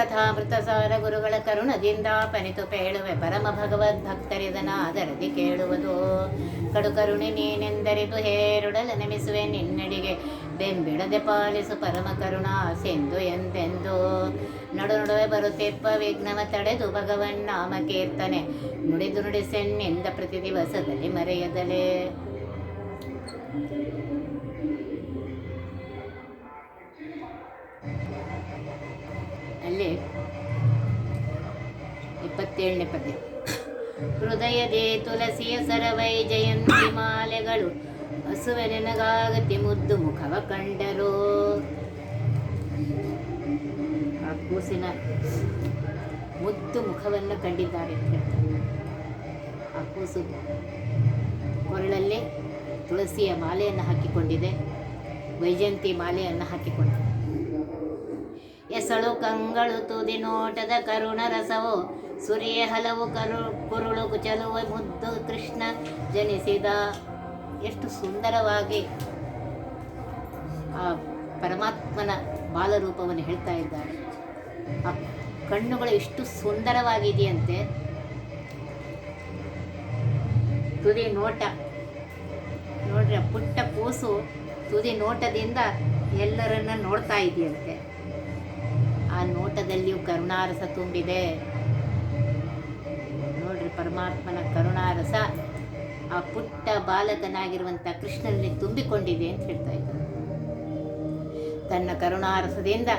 ಕಥಾಮೃತಸಾರ ಗುರುಗಳ ಕರುಣದಿಂದ ಪನಿತು ಪೇಳುವೆ ಪರಮ ಭಗವದ್ ಭಕ್ತರಿದನಾದರದಿ ಕೇಳುವುದು. ಕಡು ಕರುಣೆ ನೀನೆಂದರಿತು ಹೇರುಡಲ ನೆಮಿಸುವೆ ನಿನ್ನಡಿಗೆ. ಬೆಂಬಿಡದೆ ಪಾಲಿಸು ಪರಮ ಕರುಣ ಸೆಂದು ಎಂದೆಂದು. ನಡು ನಡುವೆ ಬರುತ್ತೆಪ್ಪ ವಿಘ್ನವ ತಡೆದು ಭಗವನ್ ನಾಮ ಕೀರ್ತನೆ. ನುಡಿದು ನುಡಿಸೆನ್ನಿಂದ ಪ್ರತಿ ದಿವಸದಲ್ಲಿ ಮರೆಯದಲೇ. ಅಲ್ಲಿ ಇಪ್ಪತ್ತೇಳನೇ ಪದ್ಯ. ಹೃದಯದೇ ತುಳಸಿಯ ಸರವೈ ಜಯಂತಿ ಮಾಲೆಗಳು, ಹಸುವೆ ನೆನಗಾಗತಿ ಮುದ್ದು ಮುಖವ ಕಂಡರು. ಆ ಕೂಸಿನ ಮುದ್ದು ಮುಖವನ್ನು ಕಂಡಿದ್ದಾರೆ ಆ ಕೂಸು ಕೊರಳಲ್ಲಿ ತುಳಸಿಯ ಮಾಲೆಯನ್ನು ಹಾಕಿಕೊಂಡಿದೆ, ವೈಜಯಂತಿ ಮಾಲೆಯನ್ನು ಹಾಕಿಕೊಂಡಿದೆ. ಎಸಳು ಕಂಗಳು ತುದಿ ನೋಟದ ಕರುಣ ರಸವು. ಸುರಿಯ ಹಲವು ಕರು ಕುರುಳು ಕುಚಲುವ ಮುದ್ದು ಕೃಷ್ಣ ಜನಿಸಿದ. ಎಷ್ಟು ಸುಂದರವಾಗಿ ಆ ಪರಮಾತ್ಮನ ಬಾಲರೂಪವನ್ನು ಹೇಳ್ತಾ ಇದ್ದಾರೆ ಆ ಕಣ್ಣುಗಳು ಎಷ್ಟು ಸುಂದರವಾಗಿದೆಯಂತೆ. ತುದಿ ನೋಟ. ನೋಡ್ರಿ ಪುಟ್ಟ ಕೂಸು ತುದಿ ನೋಟದಿಂದ ಎಲ್ಲರನ್ನ ನೋಡ್ತಾ ಇದೆಯಂತೆ. ನೋಟದಲ್ಲಿಯೂ ಕರುಣಾರಸ ತುಂಬಿದೆ. ನೋಡ್ರಿ ಪರಮಾತ್ಮನ ಕರುಣಾರಸ ಆ ಪುಟ್ಟ ಬಾಲಕನಾಗಿರುವಂಥ ಕೃಷ್ಣನಲ್ಲಿ ತುಂಬಿಕೊಂಡಿದೆ ಅಂತ ಹೇಳ್ತಾ ಇದ್ದಾರೆ. ತನ್ನ ಕರುಣಾರಸದಿಂದ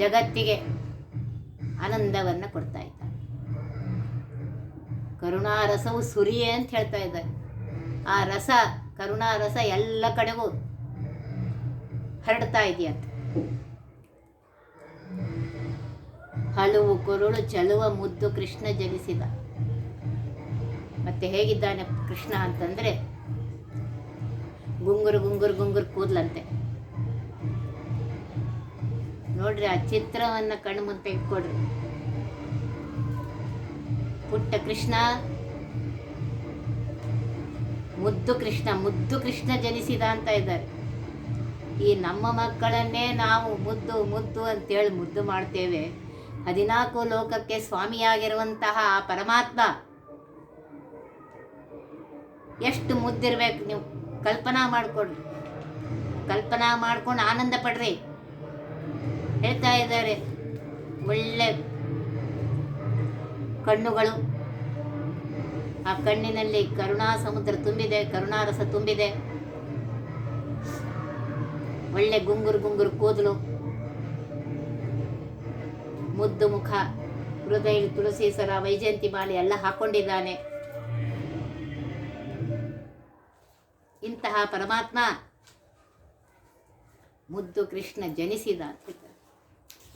ಜಗತ್ತಿಗೆ ಆನಂದವನ್ನು ಕೊಡ್ತಾ ಇದ್ದ ಕರುಣಾರಸವು ಸುರಿಯೇ ಅಂತ ಹೇಳ್ತಾ ಇದ್ದ ಆ ರಸ, ಕರುಣಾರಸ ಎಲ್ಲ ಕಡೆಗೂ ಹರಡ್ತಾ ಇದೆಯಂತೆ. ಹಲವು ಕುರುಳು ಚಲುವ ಮುದ್ದು ಕೃಷ್ಣ ಜನಿಸಿದ. ಮತ್ತೆ ಹೇಗಿದ್ದಾನೆ ಕೃಷ್ಣ ಅಂತಂದ್ರೆ ಗುಂಗುರು ಗುಂಗುರು ಗುಂಗುರು ಕೂದಲಂತೆ. ನೋಡ್ರಿ ಆ ಚಿತ್ರವನ್ನ ಕಣ್ಣು ಮುಂದೆ ಇಟ್ಕೊಡ್ರಿ. ಪುಟ್ಟ ಕೃಷ್ಣ, ಮುದ್ದು ಕೃಷ್ಣ ಮುದ್ದು ಕೃಷ್ಣ ಜನಿಸಿದ ಅಂತ ಇದ್ದಾರೆ. ಈ ನಮ್ಮ ಮಕ್ಕಳನ್ನೇ ನಾವು ಮುದ್ದು ಮುದ್ದು ಅಂತೇಳಿ ಮುದ್ದು ಮಾಡ್ತೇವೆ. ಹದಿನಾಲ್ಕು ಲೋಕಕ್ಕೆ ಸ್ವಾಮಿಯಾಗಿರುವಂತಹ ಪರಮಾತ್ಮ. ಎಷ್ಟು ಮುದ್ದಿರ್ಬೇಕು ನೀವು. ಕಲ್ಪನಾ ಮಾಡಿಕೊಡ್ರಿ ಕಲ್ಪನಾ ಮಾಡ್ಕೊಂಡು ಆನಂದ ಪಡ್ರಿ. ಹೇಳ್ತಾ ಇದ್ದಾರೆ ಒಳ್ಳೆ ಕಣ್ಣುಗಳು. ಆ ಕಣ್ಣಿನಲ್ಲಿ ಕರುಣಾ ಸಮುದ್ರ ತುಂಬಿದೆ, ಕರುಣಾರಸ ತುಂಬಿದೆ. ಒಳ್ಳೆ ಗುಂಗುರು ಗುಂಗುರು ಕೂದಲು. ಮುದ್ದು ಮುಖ ಹೃದಯ ತುಳಸಿ ಸರ ವೈಜಯಂತಿ ಮಾಲೆ ಎಲ್ಲ ಹಾಕೊಂಡಿದ್ದಾನೆ ಇಂತಹ ಪರಮಾತ್ಮ ಮುದ್ದು ಕೃಷ್ಣ ಜನಿಸಿದ.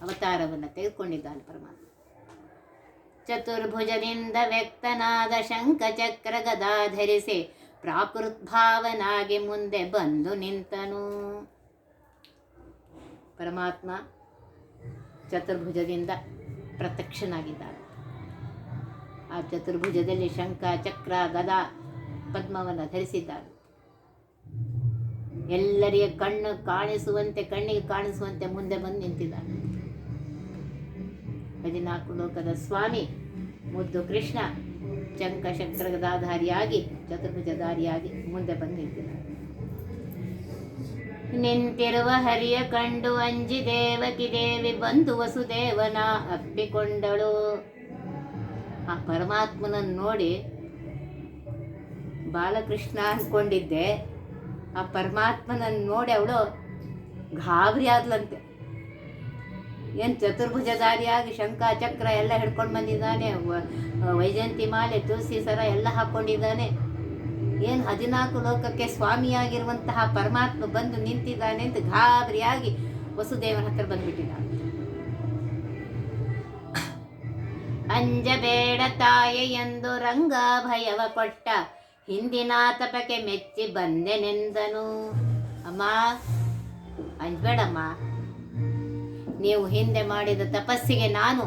ಅವತಾರವನ್ನು ತೆಗೆದುಕೊಂಡಿದ್ದಾನೆ ಪರಮಾತ್ಮ ಚತುರ್ಭುಜದಿಂದ ವ್ಯಕ್ತನಾದ ಶಂಖ ಚಕ್ರ ಗದಾಧರಿಸಿ ಪ್ರಾಕೃತ್ಭಾವನಾಗಿ ಮುಂದೆ ಬಂದು ನಿಂತನು ಪರಮಾತ್ಮ ಚತುರ್ಭುಜದಿಂದ ಪ್ರತ್ಯಕ್ಷನಾಗಿದ್ದಾನೆ. ಆ ಚತುರ್ಭುಜದಲ್ಲಿ ಶಂಖ, ಚಕ್ರ, ಗದ ಪದ್ಮವನ್ನು ಧರಿಸಿದ್ದಾನೆ. ಎಲ್ಲರಿಗೆ ಕಣ್ಣು ಕಾಣಿಸುವಂತೆ, ಕಣ್ಣಿಗೆ ಕಾಣಿಸುವಂತೆ ಮುಂದೆ ಬಂದು ನಿಂತಿದ್ದಾನೆ. ಹದಿನಾಲ್ಕು ಲೋಕದ ಸ್ವಾಮಿ, ಮುದ್ದು ಕೃಷ್ಣ ಚಂಕ ಶಂಕರ ಗದಾಧಾರಿಯಾಗಿ ಚತುರ್ಭುಜಧಾರಿಯಾಗಿ ಮುಂದೆ ಬಂದು ನಿಂತಿರುವ ಹರಿಯ ಕಂಡು ಅಂಜಿ ದೇವಕಿ ದೇವಿ ಬಂದು ವಸುದೇವನ ಅಪ್ಪಿಕೊಂಡಳು. ಆ ಪರಮಾತ್ಮನನ್ನು ನೋಡಿ ಬಾಲಕೃಷ್ಣ ಅಂದ್ಕೊಂಡಿದ್ದೆ ಆ ಪರಮಾತ್ಮನನ್ನು ನೋಡಿ ಅವಳು ಗಾಬರಿ ಆದ್ಲಂತೆ. ಏನು ಚತುರ್ಭುಜಧಾರಿಯಾಗಿ ಶಂಖ, ಚಕ್ರ ಎಲ್ಲ ಹಿಡ್ಕೊಂಡು ಬಂದಿದ್ದಾನೆ. ವೈಜಯಂತಿ ಮಾಲೆ, ತುಳಸಿ ಸರ ಎಲ್ಲ ಹಾಕ್ಕೊಂಡಿದ್ದಾನೆ ಏನು ಹದಿನಾಲ್ಕು ಲೋಕಕ್ಕೆ ಸ್ವಾಮಿಯಾಗಿರುವಂತಹ ಪರಮಾತ್ಮ ಬಂದು ನಿಂತಿದ್ದಾನೆ ಅಂತ ಗಾಬರಿಯಾಗಿ ವಸುದೇವನ ಹತ್ರ ಬಂದ್ಬಿಟ್ಟಿದ್ದ ಅಂಜಬೇಡ ತಾಯೆ ಎಂದು ರಂಗ ಭಯವ ಕೊಟ್ಟ ಹಿಂದಿನ ತಪಕ್ಕೆ ಮೆಚ್ಚಿ ಬಂದೆನೆಂದನು. ಅಮ್ಮ, ಅಂಜಬೇಡಮ್ಮ, ನೀವು ಹಿಂದೆ ಮಾಡಿದ ತಪಸ್ಸಿಗೆ ನಾನು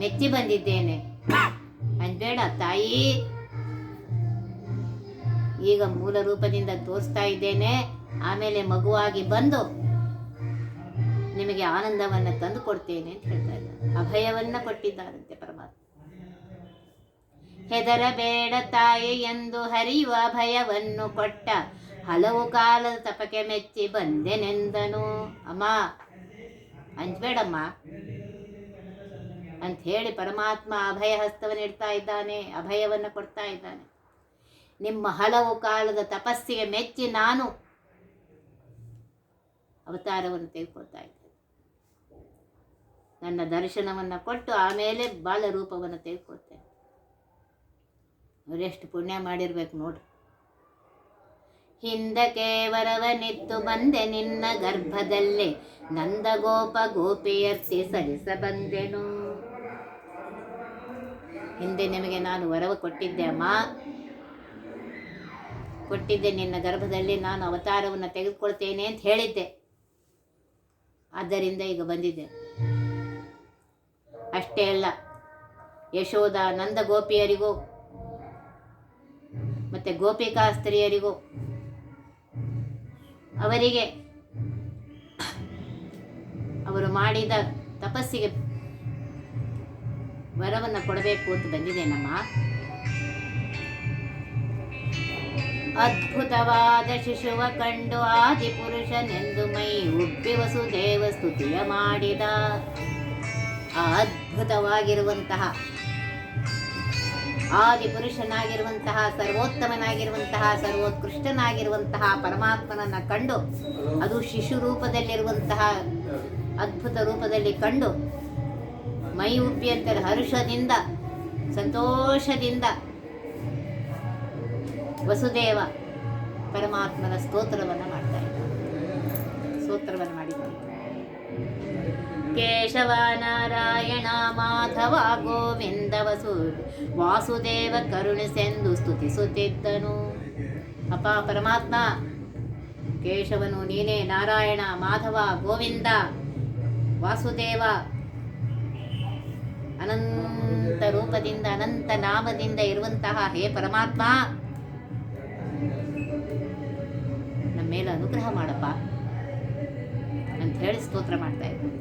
ಮೆಚ್ಚಿ ಬಂದಿದ್ದೇನೆ. ಅಂಜಬೇಡ ತಾಯಿ. ಈಗ ಮೂಲ ರೂಪದಿಂದ ತೋರಿಸ್ತಾ ಇದ್ದೇನೆ. ಆಮೇಲೆ ಮಗುವಾಗಿ ಬಂದು ನಿಮಗೆ ಆನಂದವನ್ನು ತಂದು ಕೊಡ್ತೇನೆ ಅಂತ ಹೇಳ್ತಾ ಇದ್ದಾರೆ. ಅಭಯವನ್ನ ಕೊಟ್ಟಿದ್ದಾರಂತೆ ಪರಮಾತ್ಮ. ಹೆದರಬೇಡ ತಾಯಿ ಎಂದು ಹರಿಯುವ ಭಯವನ್ನು ಕೊಟ್ಟ ಹಲವು ಕಾಲದ ತಪಕೆ ಮೆಚ್ಚಿ ಬಂದೆನೆಂದನು. ಅಮ್ಮ, ಅಂಜಬೇಡಮ್ಮ. ಅಂತ ಹೇಳಿ ಪರಮಾತ್ಮ ಅಭಯ ಹಸ್ತವನ್ನು ಇಡ್ತಾ ಇದ್ದಾನೆ, ಅಭಯವನ್ನು ಕೊಡ್ತಾ ಇದ್ದಾನೆ. ನಿಮ್ಮ ಹಲವು ಕಾಲದ ತಪಸ್ಸಿಗೆ ಮೆಚ್ಚಿ ನಾನು ಅವತಾರವನ್ನು ತೆಗೆದುಕೊಳ್ತಾ ಇದ್ದೇನೆ. ನನ್ನ ದರ್ಶನವನ್ನು ಕೊಟ್ಟು ಆಮೇಲೆ ಬಾಲರೂಪವನ್ನು ತೆಗೆದುಕೊಳ್ತೇನೆ. ಅವರೆಷ್ಟು ಪುಣ್ಯ ಮಾಡಿರ್ಬೇಕು ನೋಡ್ರಿ ಹಿಂದಕ್ಕೆ ವರವನಿತ್ತು ಬಂದೆ ನಿನ್ನ ಗರ್ಭದಲ್ಲಿ. ನಂದಗೋಪ ಗೋಪಿಯರ್ಸಿ ಸಲಿಸ ಬಂದೆನು. ಹಿಂದೆ ನಿಮಗೆ ನಾನು ವರವ ಕೊಟ್ಟಿದ್ದೆ ಅಮ್ಮ. ಕೊಟ್ಟಿದ್ದೆ. ನಿನ್ನ ಗರ್ಭದಲ್ಲಿ ನಾನು ಅವತಾರವನ್ನು ತೆಗೆದುಕೊಳ್ತೇನೆ ಅಂತ ಹೇಳಿದ್ದೆ. ಆದ್ದರಿಂದ ಈಗ ಬಂದಿದ್ದೆ. ಅಷ್ಟೇ ಅಲ್ಲ ಯಶೋಧ ನಂದ ಗೋಪಿಯರಿಗೂ ಮತ್ತು ಗೋಪಿಕಾ ಸ್ತ್ರೀಯರಿಗೂ ಅವರಿಗೆ ಅವರು ಮಾಡಿದ ತಪಸ್ಸಿಗೆ ವರವನ್ನು ಕೊಡಬೇಕು ಅಂತ ಬಂದಿದ್ದೇನಮ್ಮ ಅದ್ಭುತವಾದ ಶಿಶುವ ಕಂಡು ಆದಿಪುರುಷನೆಂದು ಮೈ ಉಬ್ಬಿ ವಸುದೇವ ಸ್ತುತಿಯ ಮಾಡಿದ. ಆ ಅದ್ಭುತವಾಗಿರುವಂತಹ ಆದಿಪುರುಷನಾಗಿರುವಂತಹ ಸರ್ವೋತ್ತಮನಾಗಿರುವಂತಹ, ಸರ್ವೋತ್ಕೃಷ್ಟನಾಗಿರುವಂತಹ ಪರಮಾತ್ಮನನ್ನ ಕಂಡು, ಅದು ಶಿಶು ರೂಪದಲ್ಲಿರುವಂತಹ ಅದ್ಭುತ ರೂಪದಲ್ಲಿ ಕಂಡು ಮೈ ಉಬ್ಬಿಯಂತರ ಹರ್ಷದಿಂದ, ಸಂತೋಷದಿಂದ ವಸುದೇವ ಪರಮಾತ್ಮನ ಸ್ತೋತ್ರವನ್ನು ಮಾಡ್ತಾ ಇದ್ದ. ಸ್ತೋತ್ರವನ್ನು ಮಾಡಿದ್ದಾರೆ ಕೇಶವ ನಾರಾಯಣ ಮಾಧವ ಗೋವಿಂದ ವಸು ವಾಸುದೇವ ಕರುಣಿಸೆಂದು ಸ್ತುತಿಸುತ್ತಿದ್ದನು. ಅಪ್ಪ ಪರಮಾತ್ಮ, ಕೇಶವನು ನೀನೇ ನಾರಾಯಣ ಮಾಧವ ಗೋವಿಂದ ವಾಸುದೇವ ಅನಂತ ರೂಪದಿಂದ ಅನಂತ ನಾಮದಿಂದ ಇರುವಂತಹ ಹೇ ಪರಮಾತ್ಮ ಮೇಲೆ ಅನುಗ್ರಹ ಮಾಡಪ್ಪ ಅಂತ ಹೇಳಿ ಸ್ತೋತ್ರ ಮಾಡ್ತಾ ಇದ್ದ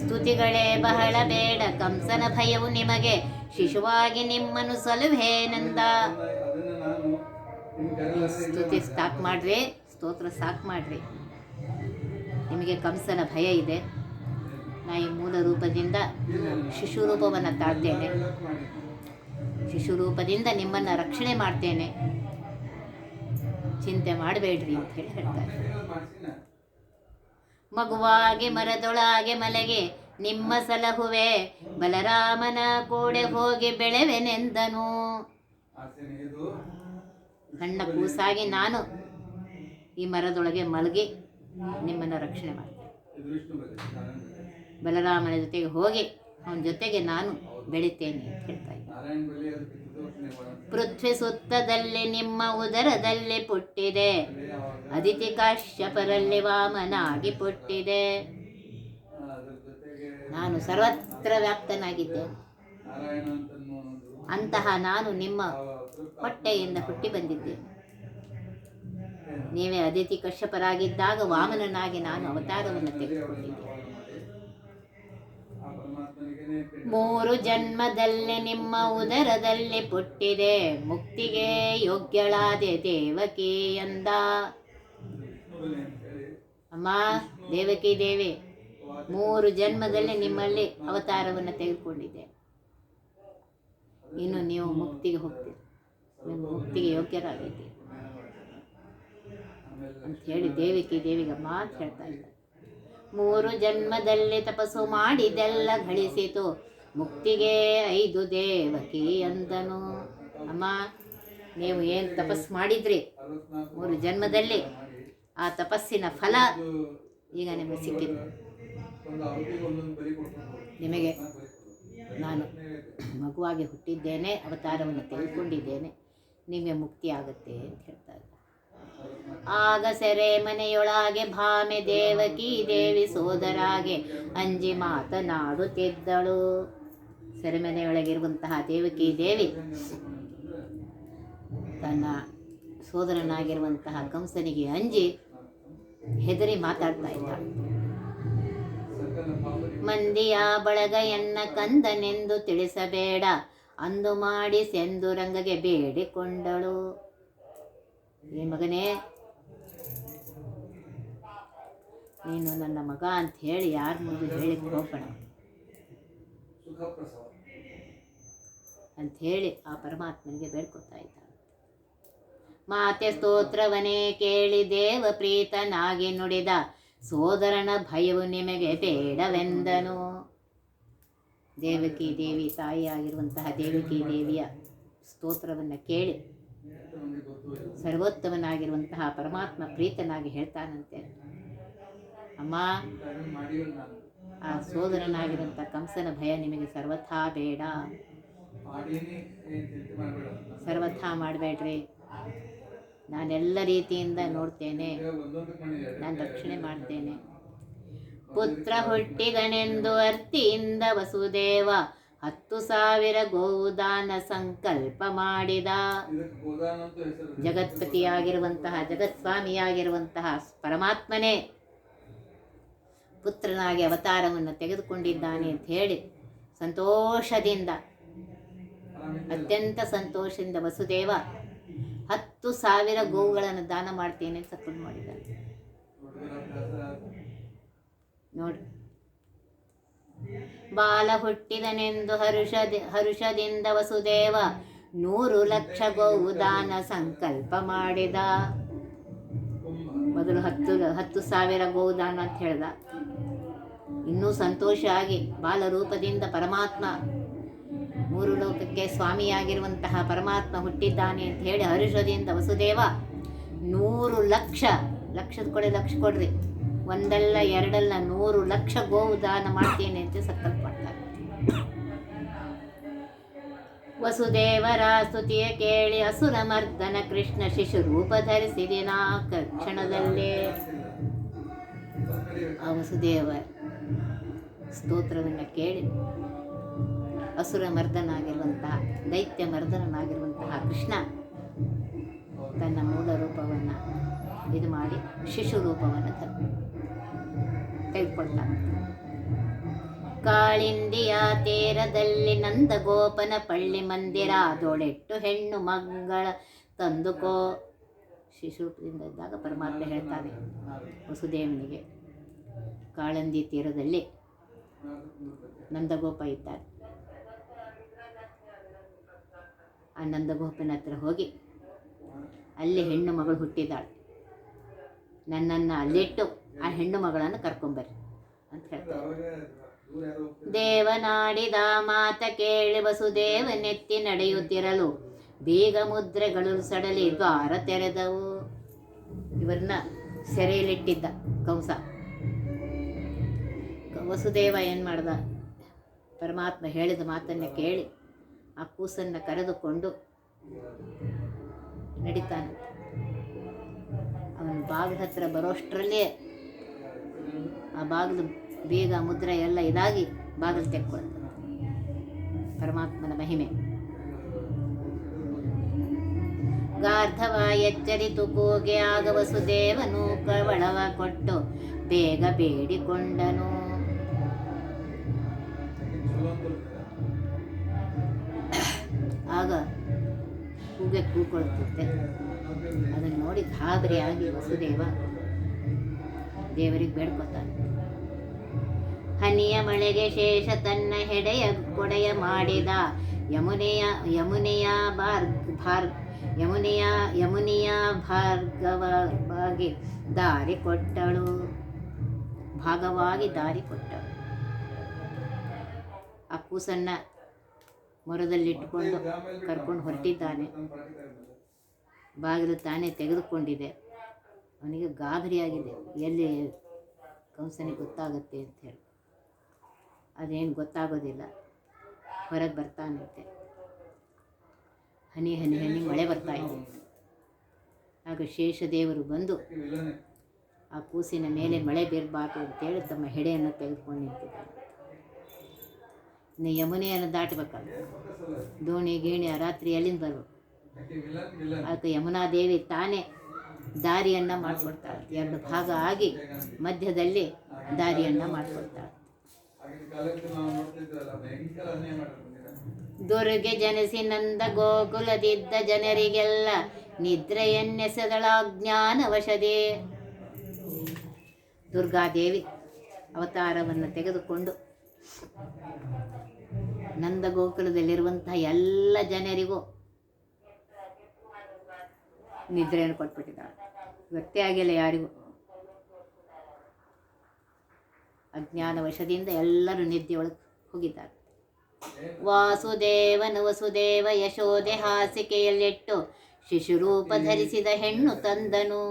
ಸ್ತುತಿಗಳೇ ಬಹಳ ಬೇಡ, ಕಂಸನ ಭಯವು ನಿಮಗೆ, ಶಿಶುವಾಗಿ ನಿಮ್ಮನ್ನು ಸಲುಹೇನಂದ ಸ್ತುತಿ ಸಾಕ್ ಮಾಡ್ರಿ, ಸ್ತೋತ್ರ ಸಾಕ್ ಮಾಡ್ರಿ. ನಿಮಗೆ ಕಂಸನ ಭಯ ಇದೆ. ನಾ ಈ ಮೂಲ ರೂಪದಿಂದ ಶಿಶು ರೂಪವನ್ನು ತಾಳ್ತೇನೆ. ಶಿಶು ರೂಪದಿಂದ ನಿಮ್ಮನ್ನು ರಕ್ಷಣೆ ಮಾಡ್ತೇನೆ. ಚಿಂತೆ ಮಾಡಬೇಡ್ರಿ ಅಂತ ಹೇಳಿ ಹೇಳ್ತಾರೆ ಮಗುವಾಗಿ ಮರದೊಳಗೆ ಮಲೆಗೆ ನಿಮ್ಮ ಸಲಹುವೆ ಬಲರಾಮನ ಕೋಡೆ ಹೋಗಿ ಬೆಳೆವೆನೆಂದನು. ಸಣ್ಣ ಕೂಸಾಗಿ ನಾನು ಈ ಮರದೊಳಗೆ ಮಲಗಿ ನಿಮ್ಮನ್ನು ರಕ್ಷಣೆ ಮಾಡ್ತೇನೆ. ಬಲರಾಮನ ಜೊತೆಗೆ ಹೋಗಿ ಅವನ ಜೊತೆಗೆ ನಾನು ಬೆಳಿತೇನೆ ಅಂತ ಹೇಳ್ತಾ ಇದ್ದೆ ಪೃಥ್ವಿ ಸುತ್ತದಲ್ಲಿ ನಿಮ್ಮ ಉದರದಲ್ಲಿ ಪುಟ್ಟಿದೆ. ಅದಿತಿ ಕಾಶ್ಯಪರಲ್ಲಿ ವಾಮನಾಗಿ ಪುಟ್ಟಿದೆ. ನಾನು ಸರ್ವತ್ರ ವ್ಯಾಪ್ತನಾಗಿದ್ದೆ. ಅಂತಹ ನಾನು ನಿಮ್ಮ ಹೊಟ್ಟೆಯಿಂದ ಹುಟ್ಟಿ ಬಂದಿದ್ದೆ. ನೀವೇ ಅದಿತಿ ಕಶ್ಯಪರಾಗಿದ್ದಾಗ ವಾಮನನಾಗಿ ನಾನು ಅವತಾರವನ್ನು ತೆಗೆದುಕೊಂಡಿದ್ದೆ. ಮೂರು ಜನ್ಮದಲ್ಲಿ ನಿಮ್ಮ ಉದರದಲ್ಲಿ ಪುಟ್ಟಿದೆ. ಮುಕ್ತಿಗೆ ಯೋಗ್ಯಳಾದೆ ದೇವಕಿ ಎಂದ. ಅಮ್ಮ, ದೇವಕಿ ದೇವಿ, ಮೂರು ಜನ್ಮದಲ್ಲಿ ನಿಮ್ಮಲ್ಲಿ ಅವತಾರವನ್ನು ತೆಗೆದುಕೊಂಡಿದೆ ಇನ್ನು ನೀವು ಮುಕ್ತಿಗೆ ಹೋಗ್ತೀರಿ. ನೀವು ಮುಕ್ತಿಗೆ ಯೋಗ್ಯರಾಗೈತಿ ಅಂತ ಹೇಳಿ ದೇವಿಕಿ ದೇವಿಗೆ ಮಾತು ಹೇಳ್ತಾ ಇದ್ದಾರೆ ಮೂರು ಜನ್ಮದಲ್ಲಿ ತಪಸ್ಸು ಮಾಡಿದೆಲ್ಲ ಗಳಿಸಿತು. ಮುಕ್ತಿಗೆ ಐದು ದೇವಕಿ ಅಂದನು. ಅಮ್ಮ, ನೀವು ಏನು ತಪಸ್ಸು ಮಾಡಿದ್ರಿ? ಮೂರು ಜನ್ಮದಲ್ಲಿ. ಆ ತಪಸ್ಸಿನ ಫಲ ಈಗ ನಿಮಗೆ ಸಿಕ್ಕಿದೆ. ನಿಮಗೆ ನಾನು ಮಗುವಾಗಿ ಹುಟ್ಟಿದ್ದೇನೆ, ಅವತಾರವನ್ನು ತೆಗೆದುಕೊಂಡಿದ್ದೇನೆ. ನಿಮಗೆ ಮುಕ್ತಿ ಆಗುತ್ತೆ ಅಂತ ಹೇಳ್ತಾ ಇದ್ದಾರೆ. ಆಗ ಸೆರೆ ಮನೆಯೊಳಗೆ ಭಾಮೆ ದೇವಕಿ ದೇವಿ ಸೋದರಾಗೆ ಅಂಜಿ ಮಾತನಾಡುತ್ತಿದ್ದಳು. ಸೆರೆಮನೆಯೊಳಗಿರುವಂತಹ ದೇವಕಿ ದೇವಿ ತನ್ನ ಸೋದರನಾಗಿರುವಂತಹ ಕಂಸನಿಗೆ ಅಂಜಿ ಹೆದರಿ ಮಾತಾಡ್ತಾ ಇದ್ದಾಳೆ ಮಂದಿಯ ಬಳಗ ಎನ್ನ ಕಂದನೆಂದು ತಿಳಿಸಬೇಡ, ಅಂದು ಮಾಡಿ ಸೆಂದು ರಂಗಗೆ ಬೇಡಿಕೊಂಡಳು. ಈ ಮಗನೇ. ನೀನು ನನ್ನ ಮಗ ಅಂತ ಹೇಳಿ ಯಾರ ಮುಂದೆ ಹೇಳಿಕ್ಕೆ ಹೋಗೋಣ ಹೇಳಿ ಆ ಪರಮಾತ್ಮನಿಗೆ ಬೇಡ್ಕೊತಾ ಇದ್ದಾಳೆ. ಮಾತೆ ಸ್ತೋತ್ರವನೇ ಕೇಳಿ ದೇವ ಪ್ರೀತನಾಗಿ ನುಡಿದ ಸೋದರನ ಭಯವು ನಿಮಗೆ ಬೇಡವೆಂದನು. ದೇವಕಿ ದೇವಿ ತಾಯಿಯಾಗಿರುವಂತಹ ದೇವಕಿ ದೇವಿಯ ಸ್ತೋತ್ರವನ್ನು ಕೇಳಿ ಸರ್ವೋತ್ತಮನಾಗಿರುವಂತಹ ಪರಮಾತ್ಮ ಪ್ರೀತನಾಗಿ ಹೇಳ್ತಾನಂತೆ. ಅಮ್ಮ, ಆ ಸೋದರನಾಗಿರುವಂಥ ಕಂಸನ ಭಯ ನಿಮಗೆ ಸರ್ವಥಾ ಬೇಡ. ಸರ್ವಥಾ ಮಾಡಬೇಡ್ರಿ. ನಾನೆಲ್ಲ ರೀತಿಯಿಂದ ನೋಡ್ತೇನೆ. ನಾನು ರಕ್ಷಣೆ ಮಾಡ್ತೇನೆ. ಪುತ್ರ ಹುಟ್ಟಿದನೆಂದು ಅರ್ತಿಯಿಂದ ವಸುದೇವ ಹತ್ತು ಸಾವಿರ ಗೋದಾನ ಸಂಕಲ್ಪ ಮಾಡಿದ. ಜಗತ್ಪತಿಯಾಗಿರುವಂತಹ ಜಗತ್ಸ್ವಾಮಿಯಾಗಿರುವಂತಹ ಪರಮಾತ್ಮನೇ ಪುತ್ರನಾಗಿ ಅವತಾರವನ್ನು ತೆಗೆದುಕೊಂಡಿದ್ದಾನೆ ಅಂತ ಹೇಳಿ ಸಂತೋಷದಿಂದ ಅತ್ಯಂತ ಸಂತೋಷದಿಂದ ವಸುದೇವ ಹತ್ತು ಸಾವಿರ ಗೋವುಗಳನ್ನು ದಾನ ಮಾಡ್ತೇನೆ ಅಂತ ಮಾಡಿದ್ದಾನೆ. ನೋಡಿ ಬಾಲ ಹುಟ್ಟಿದನೆಂದು ಹರುಷದಿ, ಹರುಷದಿಂದ ವಸುದೇವ ನೂರು ಲಕ್ಷ ಗೋವುದಾನ ಸಂಕಲ್ಪ ಮಾಡಿದ. ಮೊದಲು ಹತ್ತು ಹತ್ತು ಸಾವಿರ ಗೋದಾನ ಅಂತ ಹೇಳ್ದ. ಇನ್ನೂ ಸಂತೋಷ ಆಗಿ ಬಾಲರೂಪದಿಂದ ಪರಮಾತ್ಮ, ಮೂರು ಲೋಕಕ್ಕೆ ಸ್ವಾಮಿಯಾಗಿರುವಂತಹ ಪರಮಾತ್ಮ ಹುಟ್ಟಿದ್ದಾನೆ ಅಂತ ಹೇಳಿ ಹರುಷದಿಂದ ವಸುದೇವ ನೂರು ಲಕ್ಷ, ಲಕ್ಷದ ಕೊಡೆ ಲಕ್ಷ ಕೊಡ್ರಿ, ಒಂದಲ್ಲ ಎರಡಲ್ಲ ನೂರು ಲಕ್ಷ ಗೋವು ದಾನ ಮಾಡ್ತೀನಿ ಅಂತ ಮಾಡ್ತಾರೆ ವಸುದೇವರ ಸ್ತುತಿಯ ಕೇಳಿ ಅಸುರ ಮರ್ದನ ಕೃಷ್ಣ ಶಿಶು ರೂಪ ಧರಿಸಿದಿನ ಕ್ಷಣದಲ್ಲೇ. ಆ ವಸುದೇವ ಸ್ತೋತ್ರವನ್ನು ಕೇಳಿ ಅಸುರ ಮರ್ದನಾಗಿರುವಂತಹ ದೈತ್ಯ ಮರ್ದನನಾಗಿರುವಂತಹ ಕೃಷ್ಣ ತನ್ನ ಮೂಲ ರೂಪವನ್ನು ಇದು ಮಾಡಿ, ಶಿಶು ರೂಪವನ್ನು ತೆಗೆದುಕೊಳ್ತಾನೆ. ಕಾಳಿಂದಿಯ ತೀರದಲ್ಲಿ ನಂದಗೋಪನ ಪಳ್ಳಿ ಮಂದಿರ ಅದೊಳೆಟ್ಟು ಹೆಣ್ಣು ಮಗಳ ತಂದುಕೋ. ಶಿಶುರೂಪದಿಂದ ಇದ್ದಾಗ ಪರಮಾತ್ಮ ಹೇಳ್ತಾನೆ ವಸುದೇವನಿಗೆ. ಕಾಳಂದಿ ತೀರದಲ್ಲಿ ನಂದಗೋಪ ಇದ್ದಾರೆ. ಆ ನಂದಗೋಪನ ಹತ್ರ ಹೋಗಿ ಅಲ್ಲಿ ಹೆಣ್ಣು ಮಗಳು ಹುಟ್ಟಿದ್ದಾಳೆ. ನನ್ನನ್ನು ಅಲ್ಲಿಟ್ಟು ಆ ಹೆಣ್ಣು ಮಗಳನ್ನು ಕರ್ಕೊಂಬರ್ರಿ ಅಂತ ಹೇಳ್ತಾರೆ ದೇವನಾಡಿದ ಮಾತ ಕೇಳಿ ವಸುದೇವ ನೆತ್ತಿ ನಡೆಯುತ್ತಿರಲು. ಬೀಗ ಮುದ್ರೆಗಳು ಸಡಲಿ ದ್ವಾರ ತೆರೆದವು. ಇವರನ್ನ ಸೆರೆಯಲ್ಲಿಟ್ಟಿದ್ದ ಕಂಸ. ವಸುದೇವ ಏನು ಮಾಡ್ದ? ಪರಮಾತ್ಮ ಹೇಳಿದ ಮಾತನ್ನು ಕೇಳಿ ಆ ಕೂಸನ್ನು ಕರೆದುಕೊಂಡು ನಡೀತಾನೆ. ಅವನ ಬಾಗಿಲ ಹತ್ರ ಬರೋಷ್ಟರಲ್ಲೇ ಆ ಬಾಗಿಲು ಬೇಗ ಮುದ್ರೆ ಎಲ್ಲ ಇದಾಗಿ ಬಾಗಿಲು ತೆಕ್ಕೊಳ್ತಾನೆ ಪರಮಾತ್ಮನ ಮಹಿಮೆ. ಗಾರ್ಧವ ಎಚ್ಚರಿತು, ಕೂಗೆ ಆಗ ವಸುದೇವನು ಕವಳವ ಕೊಟ್ಟು ಬೇಗ ಬೇಡಿಕೊಂಡನು. ಆಗ ಕೂಗೆ ಕೂಕೊಳ್ಳುತ್ತೆ ಅದನ್ನು ನೋಡಿ ಗಾಬರಿಯಾಗಿ ವಸುದೇವ ದೇವರಿಗೆ ಬೇಡ್ಕೊತಾನೆ. ಹನಿಯ ಮಳೆಗೆ ಶೇಷ ತನ್ನ ಹೆಡೆಯ ಕೊಡೆಯ ಮಾಡಿದ. ಯಮುನೆಯ ಯಮುನೆಯ ಭಾರ್ ಭಾರ್ ಯಮುನೆಯ ಯಮುನೆಯ ಭಾರ್ಗವಾಗಿ ದಾರಿ ಕೊಟ್ಟಳು. ಭಾಗವಾಗಿ ದಾರಿ ಕೊಟ್ಟಳು. ಆ ಕೂಸನ್ನ ಮೊರದಲ್ಲಿಟ್ಟುಕೊಂಡು ಕರ್ಕೊಂಡು ಹೊರಟಿದ್ದಾನೆ. ಬಾಗಿಲು ತಾನೇ ತೆಗೆದುಕೊಂಡಿದೆ. ಅವನಿಗೆ ಗಾಬರಿಯಾಗಿದೆ. ಎಲ್ಲಿ ಕಂಸನಿಗೆ ಗೊತ್ತಾಗುತ್ತೆ ಅಂತ ಹೇಳಿ. ಅದೇನು ಗೊತ್ತಾಗೋದಿಲ್ಲ. ಹೊರಗೆ ಬರ್ತಾನಂತೆ. ಹನಿ ಹನಿ ಹನಿ ಮಳೆ ಬರ್ತಾ ಇದೆ. ಆಗ ಶೇಷದೇವರು ಬಂದು ಆ ಕೂಸಿನ ಮೇಲೆ ಮಳೆ ಬೀರಬಾರ್ದು ಅಂತೇಳಿ ತಮ್ಮ ಹೆಡೆಯನ್ನು ತೆಗೆದುಕೊಂಡು ನಿಂತಿದ್ದಾರೆ ಇನ್ನು ಯಮುನೆಯನ್ನು ದಾಟಬೇಕಲ್ಲ. ದೋಣಿ, ಗೀಣಿ ಆ ರಾತ್ರಿ ಅಲ್ಲಿಂದ ಬರು ಅದಕ್ಕೆ ಯಮುನಾ ದೇವಿ ತಾನೇ ದಾರಿಯನ್ನು ಮಾಡಿಕೊಡ್ತಾಳೆ. ಎರಡು ಭಾಗ ಆಗಿ ಮಧ್ಯದಲ್ಲಿ ದಾರಿಯನ್ನು ಮಾಡಿಕೊಡ್ತಾಳೆ. ದುರ್ಗೆ ಜನಿಸಿ ನಂದ ಗೋಕುಲದಿದ್ದ ಜನರಿಗೆಲ್ಲ ನಿದ್ರೆಯನ್ನೆಸೆದಳ ಜ್ಞಾನವಶದೇ ದುರ್ಗಾದೇವಿ ಅವತಾರವನ್ನು ತೆಗೆದುಕೊಂಡು ನಂದ ಗೋಕುಲದಲ್ಲಿರುವಂತಹ ಎಲ್ಲ ಜನರಿಗೂ ನಿದ್ರೆಯನ್ನು ಕೊಟ್ಬಿಟ್ಟಿದ್ದಾಳೆ. ಗೊತ್ತೇ ಆಗಿಲ್ಲ ಯಾರಿಗೂ. ಅಜ್ಞಾನ ವಶದಿಂದ ಎಲ್ಲರೂ ನಿದ್ದೆಯೊಳಗೆ ಹೋಗಿದ್ದಾರೆ. ವಾಸುದೇವನು ವಸುದೇವ ಯಶೋದೆ ಹಾಸಿಕೆಯಲ್ಲಿಟ್ಟು ಶಿಶುರೂಪ ಧರಿಸಿದ ಹೆಣ್ಣು ತಂದನು.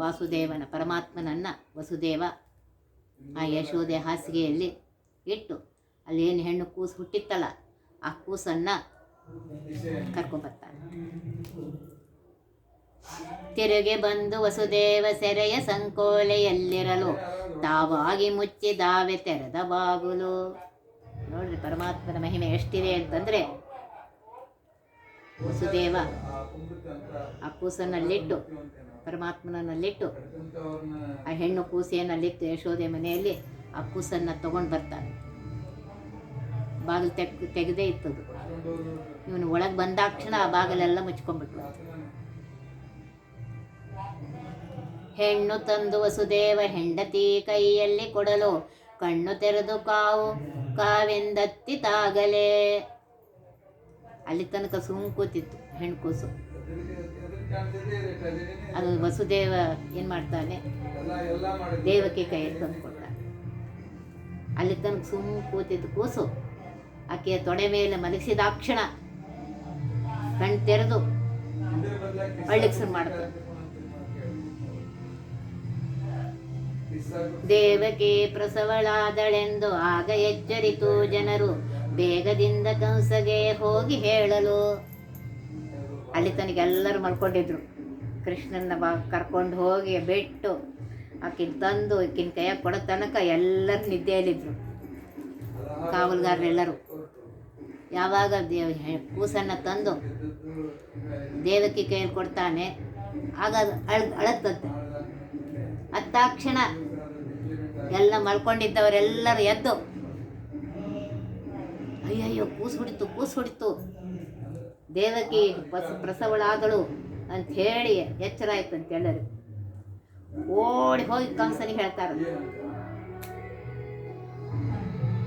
ವಾಸುದೇವನ ಪರಮಾತ್ಮನನ್ನ ವಸುದೇವ ಆ ಯಶೋದೆ ಹಾಸಿಗೆಯಲ್ಲಿ ಇಟ್ಟು ಅಲ್ಲಿ ಏನು ಹೆಣ್ಣು ಕೂಸು ಹುಟ್ಟಿತ್ತಲ್ಲ, ಆ ಕೂಸನ್ನು ಕರ್ಕೊಂಬರ್ತಾನೆ ತಿರುಗಿ ಬಂದು ವಸುದೇವ ಸೆರೆಯ ಸಂಕೋಲೆಯಲ್ಲಿರಲು. ತಾವಾಗಿ ಮುಚ್ಚಿದಾವೆ ತೆರೆದ ಬಾಗುಲು. ನೋಡ್ರಿ ಪರಮಾತ್ಮನ ಮಹಿಮೆ ಎಷ್ಟಿದೆ ಅಂತಂದ್ರೆ, ವಸುದೇವ ಆ ಕೂಸನಲ್ಲಿಟ್ಟು ಪರಮಾತ್ಮನಲ್ಲಿಟ್ಟು ಆ ಹೆಣ್ಣು ಕೂಸಿಯನ್ನಲ್ಲಿತ್ತು ಯಶೋದೆ ಮನೆಯಲ್ಲಿ ಆ ಕೂಸನ್ನ ತಗೊಂಡು ಬರ್ತಾನೆ. ಬಾಗಿಲು ತೆಗ್ ತೆಗೆದೇ ಇತ್ತದು. ಇವನು ಒಳಗೆ ಬಂದಾಕ್ಷಣ ಆ ಬಾಗಿಲೆಲ್ಲ ಮುಚ್ಕೊಂಡ್ಬಿಟ್ರು. ಹೆಣ್ಣು ತಂದು ವಸುದೇವ ಹೆಂಡತಿ ಕೈಯಲ್ಲಿ ಕೊಡಲು ಕಣ್ಣು ತೆರೆದು ಕಾವು ಕಾವೆಂದತ್ತಿ ತಾಗಲೇ. ಅಲ್ಲಿ ತನಕ ಸುಮ್ ಕೂತಿತ್ತು ಹೆಣ್ಣು ಕೂಸು ಅದು ವಸುದೇವ ಏನು ಮಾಡ್ತಾನೆ? ದೇವಕ್ಕೆ ಕೈಯಲ್ಲಿ ತಂದು ಕೊಟ್ಟ ಅಲ್ಲಿ ತನಕ ಸುಮ್ ಕೂಸು. ಆಕೆಯ ತೊಡೆ ಮೇಲೆ ಮಲಗಿಸಿದಾಕ್ಷಣ ಕಣ್ ತೆರೆದು ಇದ್ರ ಮಾಡ್ತಾನೆ. ದೇವಕಿ ಪ್ರಸವಳಾದಳೆಂದು ಆಗ ಎಚ್ಚರಿತು ಜನರು. ಬೇಗದಿಂದ ಕಂಸಗೆ ಹೋಗಿ ಹೇಳಲು. ಅಲ್ಲಿ ತನಗೆಲ್ಲರೂ ಮಲ್ಕೊಂಡಿದ್ರು ಕೃಷ್ಣನ ಕರ್ಕೊಂಡು ಹೋಗಿ ಬಿಟ್ಟು ಆಕಿನ ತಂದು, ಆಕಿನ ಕೈಯಾಗ ಕೊಡೋ ತನಕ ಎಲ್ಲರೂ ನಿದ್ದೆಯಲ್ಲಿದ್ದರು ಕಾವಲುಗಾರರೆಲ್ಲರೂ. ಯಾವಾಗ ದೇವ ಕೂಸನ್ನು ತಂದು ದೇವಕಿ ಕೈಯಲ್ಲಿ ಕೊಡ್ತಾನೆ, ಆಗ ಅಳ್, ಅಳತ್ತಂತೆ. ಅತ್ತಾಕ್ಷಣ ಎಲ್ಲ ಮಲ್ಕೊಂಡಿದ್ದವರೆಲ್ಲರೂ ಎದ್ದು, ಅಯ್ಯಯ್ಯೋ ಕೂಸು ಹೊಡಿತು ಕೂಸು ಹೊಡಿತು ದೇವಕಿ ಬಸ್ ಪ್ರಸವಳಾದಳು ಅಂತ ಹೇಳಿ ಎಚ್ಚರ ಆಯ್ತು ಅಂತ ಹೇಳಿದ್ರು ಓಡಿ ಹೋಗಿ ಕಂಸನಿಗೆ ಹೇಳ್ತಾರೆ.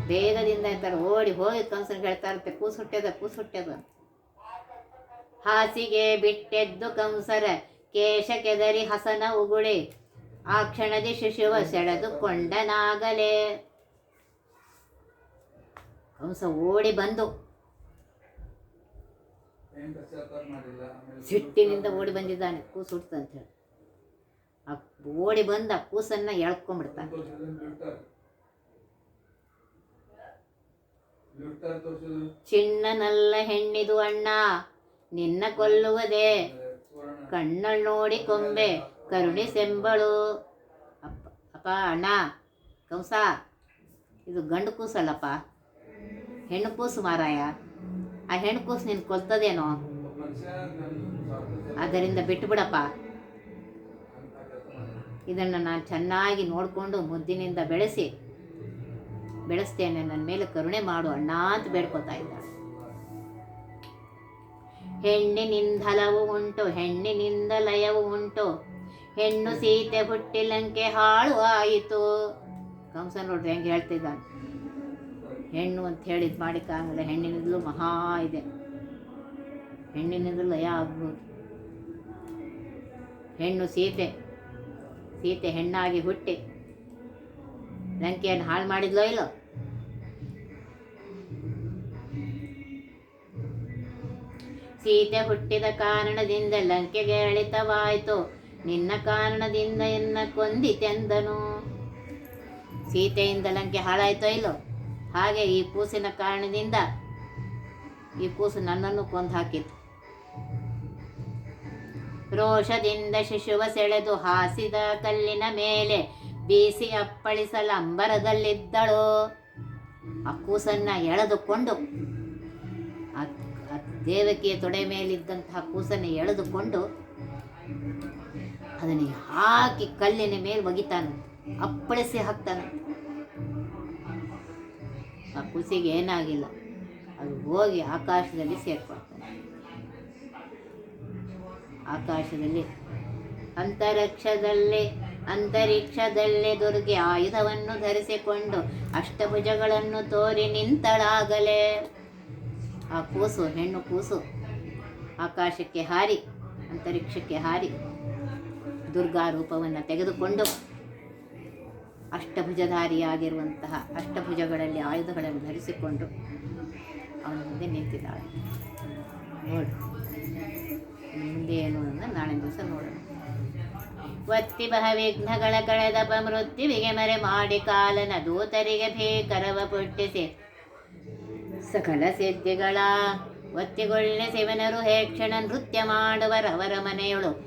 ಬೇಗದಿಂದ ಹೇಳ್ತಾರೆ, ಓಡಿ ಹೋಗಿ ಕಂಸನಿಗೆ ಹೇಳ್ತಾರಂತೆ ಕೂಸು ಹುಟ್ಟ್ಯದ ಕೂಸು ಹುಟ್ಟ್ಯದ ಹಾಸಿಗೆ ಬಿಟ್ಟೆದ್ದು ಕಂಸರ ಕೇಶ ಕೆದರಿ ಹಸನ ಉಗುಳಿ. ಆ ಕ್ಷಣದಿ ಶಿಶುವ ಸೆಳೆದುಕೊಂಡನಾಗಲೇ. ಕಂಸ ಓಡಿ ಬಂದು ಸಿಟ್ಟಿನಿಂದ ಓಡಿ ಬಂದಿದ್ದಾನೆ ಕೂಸು ಹುಡ್ತಂತ ಹೇಳಿ. ಆ ಓಡಿ ಬಂದ ಕೂಸನ್ನ ಎಳ್ಕೊಂಡ್ಬಿಡ್ತಾನೆ. ಚಿನ್ನನಲ್ಲ ಹೆಣ್ಣಿದು ಅಣ್ಣ, ನಿನ್ನ ಕೊಲ್ಲುವುದೇ ಕಣ್ಣಲ್ಲಿ ನೋಡಿ ಕೊಂಬೆ ಕರುಣಿಸೆಂಬಳು ಅಪ್ಪ ಅಪ್ಪ, ಅಣ್ಣ, ಕಂಸ. ಇದು ಗಂಡು ಕೂಸಲ್ಲಪ್ಪ. ಹೆಣ್ಣು ಕೂಸು ಮಾರಾಯ. ಆ ಹೆಣ್ಣು ಕೂಸು ನೀನು ಕೊಲ್ತದೇನೋ? ಅದರಿಂದ ಬಿಟ್ಟು ಬಿಡಪ್ಪ ಇದನ್ನು ನಾನು ಚೆನ್ನಾಗಿ ನೋಡಿಕೊಂಡು ಮುದ್ದಿನಿಂದ ಬೆಳೆಸಿ, ಬೆಳೆಸ್ತೇನೆ. ನನ್ನ ಮೇಲೆ ಕರುಣೆ ಮಾಡು, ಅಣ್ಣ ಅಂತ ಬೇಡ್ಕೊತಾ ಇದ್ದಾಳೆ ಹೆಣ್ಣಿನಿಂದ ಹಲವು ಉಂಟು, ಹೆಣ್ಣಿನಿಂದ ಲಯವು ಉಂಟು. ಹೆಣ್ಣು ಸೀತೆ ಹುಟ್ಟಿ ಲಂಕೆ ಹಾಳು ಆಯಿತು. ಕಂಸ ನೋಡ್ರಿ ಹೆಂಗೆ ಹೇಳ್ತಿದ್ದಾನೆ ಹೆಣ್ಣು ಅಂತ ಹೇಳಿದ್ ಮಾಡಿಕ್ಕಾಗಲ್ಲ ಹೆಣ್ಣಿನಿಂದಲೂ ಮಹಾ ಇದೆ. ಹೆಣ್ಣಿನಿಂದಲೂ ಲಯ ಆಗ್ಬೋದು. ಹೆಣ್ಣು ಸೀತೆ ಸೀತೆ ಹೆಣ್ಣಾಗಿ ಹುಟ್ಟಿ ಲಂಕೆಯನ್ನು ಹಾಳು ಮಾಡಿದ್ಲೋ ಇಲ್ಲೋ? ಸೀತೆ ಹುಟ್ಟಿದ ಕಾರಣದಿಂದ ಲಂಕೆಗೆ ಅಳಿತವಾಯಿತು. ನಿನ್ನ ಕಾರಣದಿಂದ ಎನ್ನ ಕೊಂದಿತೆಂದನು? ಸೀತೆಯಿಂದ ಲಂಕೆ ಹಾಳಾಯ್ತೋ ಇಲ್ಲೋ? ಹಾಗೆ ಈ ಕೂಸಿನ ಕಾರಣದಿಂದ ಈ ಕೂಸು ನನ್ನನ್ನು ಕೊಂದು ಹಾಕಿತು ರೋಷದಿಂದ ಶಿಶುವ ಸೆಳೆದು ಹಾಸಿದ ಕಲ್ಲಿನ ಮೇಲೆ ಬೀಸಿ ಅಪ್ಪಳಿಸಲು ಅಂಬರದಲ್ಲಿದ್ದಳು. ಆ ಕೂಸನ್ನ ಎಳೆದುಕೊಂಡು ದೇವಕಿಯ ತೊಡೆ ಮೇಲಿದ್ದಂತಹ ಕೂಸನ್ನು ಎಳೆದುಕೊಂಡು ಅದನ್ನು ಹಾಕಿ ಕಲ್ಲಿನ ಮೇಲೆ ಒಗಿತಾನೆ. ಅಪ್ಪಳಿಸಿ ಹಾಕ್ತಾನೆ. ಆ ಕುಸಿಗೆ ಏನಾಗಿಲ್ಲ. ಅದು ಹೋಗಿ ಆಕಾಶದಲ್ಲಿ ಸೇರ್ಕೊಳ್ತಾನೆ. ಆಕಾಶದಲ್ಲಿ ಅಂತರಿಕ್ಷದಲ್ಲಿ, ಅಂತರಿಕ್ಷದಲ್ಲೇ ದುರ್ಗೆ ಆಯುಧವನ್ನು ಧರಿಸಿಕೊಂಡು ಅಷ್ಟಭುಜಗಳನ್ನು ತೋರಿ ನಿಂತಳಾಗಲೇ. ಆ ಕೂಸು, ಹೆಣ್ಣು ಕೂಸು, ಆಕಾಶಕ್ಕೆ ಹಾರಿ, ಅಂತರಿಕ್ಷಕ್ಕೆ ಹಾರಿ. ದುರ್ಗಾ ರೂಪವನ್ನು ತೆಗೆದುಕೊಂಡು ಅಷ್ಟಭುಜಧಾರಿಯಾಗಿರುವಂತಹ ಅಷ್ಟಭುಜಗಳಲ್ಲಿ ಆಯುಧಗಳನ್ನು ಧರಿಸಿಕೊಂಡು ಅವನ ಮುಂದೆ ನಿಂತಿದ್ದಾಳೆ. ನೋಡು ಮುಂದೆ ಏನು ನಾಳೆ ದಿವಸ ನೋಡೋಣ. ವತ್ತಿ ಬಹ ವಿಘ್ನಗಳ ಕಳೆದ ಮೃತ್ಯುವಿಗೆ ಮರೆ ಮಾಡಿ ಕಾಲನ ದೂತರಿಗೆ ಭೀಕರವ ಪುಟ್ಟಿಸಿ. ಸಕಲ ಸಿದ್ಧಿಗಳ ಒತ್ತಿಗೊಳ್ಳೆ ಶಿವನರು ಹೇಕ್ಷಣ ನೃತ್ಯ ಮಾಡುವರವರ ಮನೆಯೊಳು.